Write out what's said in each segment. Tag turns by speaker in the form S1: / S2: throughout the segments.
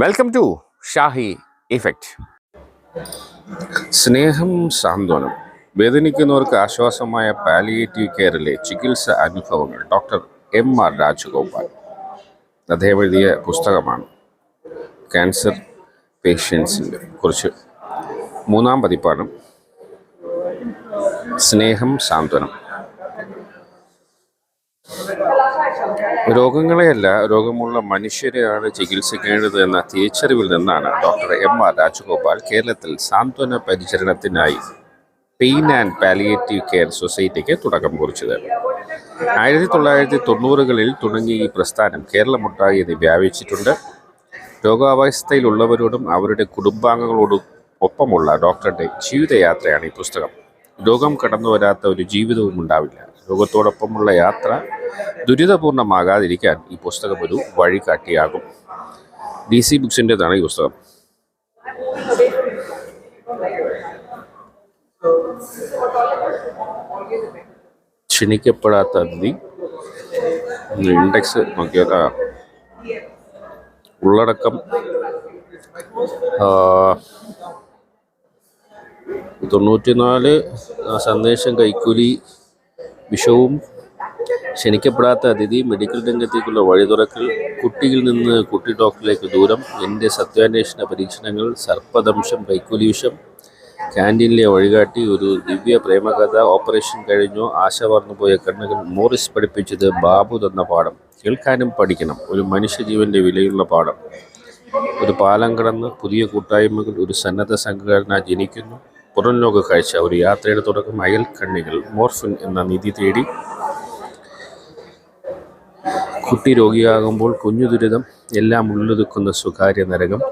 S1: Welcome to Shahi effect സ്നേഹം സാന്ത്വനം. വേദനിക്കുന്നവർക്ക് ആശ്വാസമായ palliative കെയറിലെ ചികിത്സ അനുഭവങ്ങൾ. Doctor M R Rajagopal. അദ്ദേഹം എഴുതിയ പുസ്തകമാണ് ക്യാൻസർ പേഷ്യൻസിന്റെ കുറിച്ച്. മൂന്നാം പതിപ്പാണ് സ്നേഹം സാന്ത്വനം. രോഗങ്ങളെയല്ല രോഗമുള്ള മനുഷ്യരെയാണ് ചികിത്സിക്കേണ്ടത് എന്ന തിരിച്ചറിവിൽ നിന്നാണ് ഡോക്ടർ എം ആർ രാജഗോപാൽ കേരളത്തിൽ സാന്ത്വന പരിചരണത്തിനായി പെയിൻ ആൻഡ് പാലിയേറ്റീവ് കെയർ സൊസൈറ്റിക്ക് തുടക്കം കുറിച്ചത്. ആയിരത്തി തൊള്ളായിരത്തി തൊണ്ണൂറുകളിൽ തുടങ്ങിയ ഈ പ്രസ്ഥാനം കേരളമൊട്ടാകെ ഇത് വ്യാപിച്ചിട്ടുണ്ട്. രോഗാവസ്ഥയിലുള്ളവരോടും അവരുടെ കുടുംബാംഗങ്ങളോടും ഒപ്പമുള്ള ഡോക്ടറുടെ ജീവിതയാത്രയാണ് ഈ പുസ്തകം. രോഗം കടന്നു വരാത്ത ഒരു ജീവിതവും ഉണ്ടാവില്ല. രോഗത്തോടൊപ്പമുള്ള യാത്ര ദുരിതപൂർണമാകാതിരിക്കാൻ ഈ പുസ്തകം ഒരു വഴികാട്ടിയാകും. ഡി സി ബുക്സിന്റെതാണ് ഈ പുസ്തകം. ക്ഷണിക്കപ്പെടാത്ത അതി ഇൻഡെക്സ് നോക്കിയാൽ ആ, ഉള്ളടക്കം തൊണ്ണൂറ്റിനാല് സന്ദേശം കൈക്കൂലി വിഷവും ക്ഷണിക്കപ്പെടാത്ത അതിഥി മെഡിക്കൽ രംഗത്തേക്കുള്ള വഴി തുറക്കൽ കുട്ടിയിൽ നിന്ന് കുട്ടി ഡോക്ടറിലേക്ക് ദൂരം എന്റെ സത്യാന്വേഷണ പരീക്ഷണങ്ങൾ സർപ്പദംശം കൈക്കൂലിവിഷം ക്യാന്റീനിലെ വഴികാട്ടി ഒരു ദിവ്യ പ്രേമകഥ ഓപ്പറേഷൻ കഴിഞ്ഞു ആശ പോയ കണ്ണുകൾ മോറിസ് പഠിപ്പിച്ചത് ബാബു തന്ന പാഠം. കേൾക്കാനും പഠിക്കണം ഒരു മനുഷ്യജീവന്റെ വിലയുള്ള പാഠം. ഒരു പാലം കടന്ന് പുതിയ കൂട്ടായ്മകൾ ഒരു സന്നദ്ധ സംഘടന ജനിക്കുന്നു. പുറം ലോക കാഴ്ച ഒരു യാത്രയുടെ തുടക്കം അയൽ കണ്ണികൾ മോർഫിൻ എന്ന നിധി തേടി കുട്ടി രോഗിയാകുമ്പോൾ കുഞ്ഞു ദുരിതം എല്ലാം ഉള്ളൊതുക്കുന്ന സ്വകാര്യ നരകം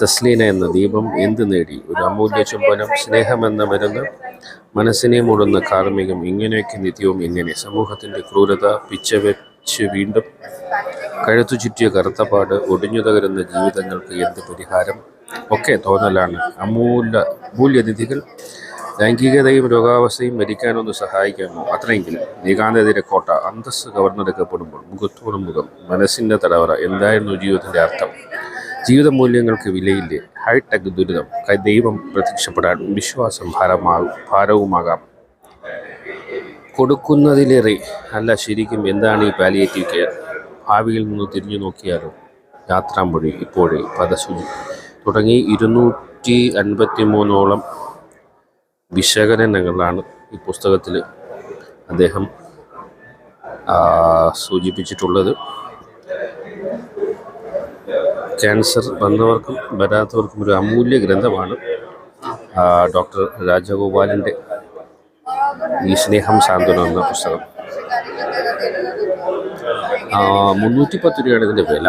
S1: തസ്ലീന എന്ന ദീപം എന്ത് നേടി? ഒരു അമൂല്യ ചുംബനം സ്നേഹമെന്ന മരുന്ന് മനസ്സിനെ മൂടുന്ന കാർമ്മികം ഇങ്ങനെയൊക്കെ നിത്യവും ഇങ്ങനെ. സമൂഹത്തിന്റെ ക്രൂരത പിച്ച വെച്ച് വീണ്ടും കഴുത്തു ചുറ്റിയ കറുത്തപാട് ഒടിഞ്ഞു തകരുന്ന ജീവിതങ്ങൾക്ക് എന്ത് പരിഹാരം? ഒക്കെ തോന്നലാണ്. അമൂല്യ മൂല്യനിധികൾ ലൈംഗികതയും രോഗാവസ്ഥയും മരിക്കാനൊന്ന് സഹായിക്കാമോ അത്രയെങ്കിലും നീകാന്തതിരെ കോട്ട അന്തസ് കവർന്നെടുക്കപ്പെടുമ്പോൾ മുഖത്തോടും മുഖം മനസ്സിന്റെ തടവറ എന്തായിരുന്നു ജീവിതത്തിന്റെ അർത്ഥം? ജീവിത മൂല്യങ്ങൾക്ക് വിലയില്ലേ? ഹൈടെക് ദുരിതം ദൈവം പ്രത്യക്ഷപ്പെടാൻ വിശ്വാസം ഭാരമാകും ഭാരവുമാകാം. കൊടുക്കുന്നതിലേറെ അല്ല ശരിക്കും എന്താണ് ഈ പാലിയേറ്റീവ് കെയർ? ഭാവിയിൽ നിന്ന് തിരിഞ്ഞു നോക്കിയാലോ? യാത്രാമൊഴി ഇപ്പോഴേ പദശുചി തുടങ്ങി ഇരുന്നൂറ്റി അൻപത്തി മൂന്നോളം വിശകലനങ്ങളാണ് ഈ പുസ്തകത്തിൽ അദ്ദേഹം സൂചിപ്പിച്ചിട്ടുള്ളത്. ക്യാൻസർ വന്നവർക്കും വരാത്തവർക്കും ഒരു അമൂല്യ ഗ്രന്ഥമാണ് ഡോക്ടർ രാജഗോപാലിന്റെ ഈ സ്നേഹം സാന്ത്വനം എന്ന പുസ്തകം. മുന്നൂറ്റി പത്ത് രൂപയാണ് ഇതിന്റെ വില.